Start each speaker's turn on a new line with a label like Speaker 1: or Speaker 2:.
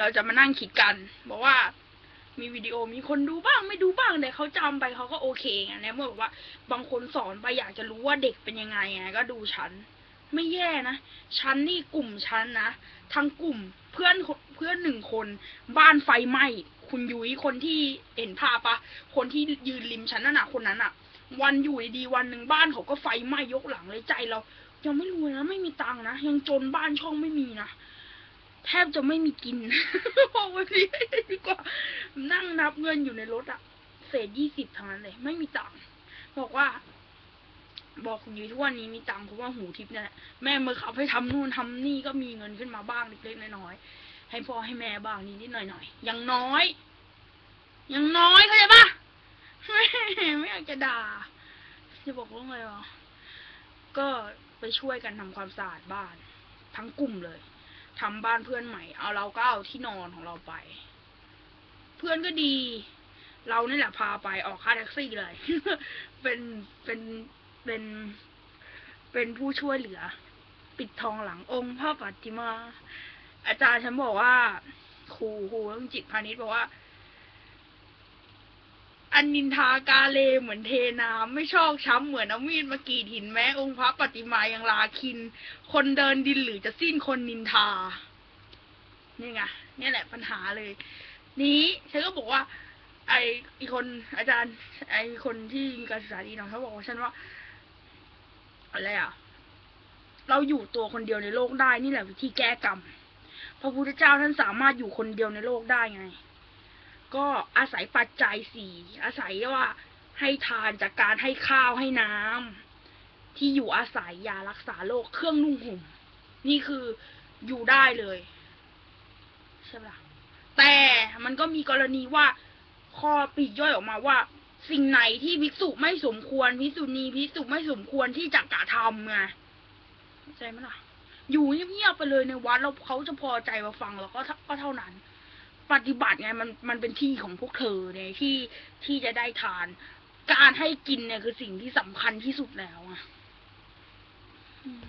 Speaker 1: เราจะมานั่งคิดกันบอกว่า มีวิดีโอมีคนดูบ้างไม่ดูบ้างแต่เขาจำไปเขาก็โอเคไงในเมื่อแบบว่า บางคนสอนไปอยากจะรู้ว่าเด็กเป็นยังไงไงก็ดูฉัน ไม่แย่นะฉันนี่กลุ่มฉันนะทั้งกลุ่มเพื่อนเพื่อนหนึ่งคน บ้านไฟไหม้คุณยุ้ยคนที่เห็นภาพปะคนที่ยืนริมฉันนั่นน่ะคนนั้นน่ะวันอยู่ดีวันหนึ่งบ้านเขาก็ไฟไหม้ยกหลังเลยใจเรา ยังไม่รวยนะไม่มีตังค์นะยังจนบ้านช่องไม่มีนะ แทบจะไม่มีกินบอกวันนี้ดีกว่า นั่งนับเงินอยู่ในรถอะเศษยี่สิบทั้งนั้นเลย ไม่มีตังค์บอกว่า บอกคุณยุ้ยทุกวันนี้มีตังค์เพราะว่าหูทิพย์นี่แหละแม่มือขับให้ทำนู่นทำนี่ก็มีเงินขึ้นมาบ้างเล็กๆน้อยๆให้พ่อให้แม่บ้างนิดๆหน่อยๆอย่างน้อยอย่างน้อยเข้าใจปะไม่ไม่อยากจะด่าจะบอกว่าไงวะก็ไปช่วยกันทำความสะอาดบ้าน ทั้งกลุ่มเลย ทำบ้านเพื่อนใหม่ เอาเราก็เอาที่นอนของเราไป เพื่อนก็ดี เรานี่แหละพาไปออกค่าแท็กซี่เลย เป็นเป็นเป็นเป็นผู้ช่วยเหลือ ปิดทองหลังองค์พระปัตติมา อาจารย์ฉันบอกว่าครูครูเรื่องจิตพาณิชย์บอกว่า อันนินทากาเลเหมือนเทน้ำไม่ชอกช้ำเหมือนเอามีดมากรีดหินแม้องค์พระปฏิมายังลาคิน คนเดินดินหรือจะสิ้นคนนินทา นี่ไงเนี่ยแหละปัญหาเลย นี้ฉันก็บอกว่า ไออีคนอาจารย์ ไอคนที่มีการศึกษาดีเนาะเขาบอกว่าฉันว่าอะไรอะ เราอยู่ตัวคนเดียวในโลกได้นี่แหละวิธีแก้กรรมพระพุทธเจ้าท่านสามารถอยู่คนเดียวในโลกได้ไง ก็อาศัยปัจจัยสี่อาศัยว่าให้ทานจากการให้ข้าวให้น้ำที่อยู่อาศัยยารักษาโรคเครื่องนุ่งห่มนี่คืออยู่ได้เลยใช่ปะล่ะแต่มันก็มีกรณีว่าข้อปีกย่อยออกมาว่า สิ่งไหนที่ภิกษุไม่สมควรภิกษุณีภิกษุไม่สมควรที่จะกระทำไงเข้าใจไหมล่ะอยู่เงียบๆไปเลยในวัดแล้วเขาจะพอใจมาฟังแล้วก็เท่าก็เท่านั้น ปฏิบัติไงมันมันเป็นที่ของพวกเธอเนี่ยที่ที่จะได้ทาน การให้กินเนี่ยคือสิ่งที่สำคัญที่สุดแล้วอะอืม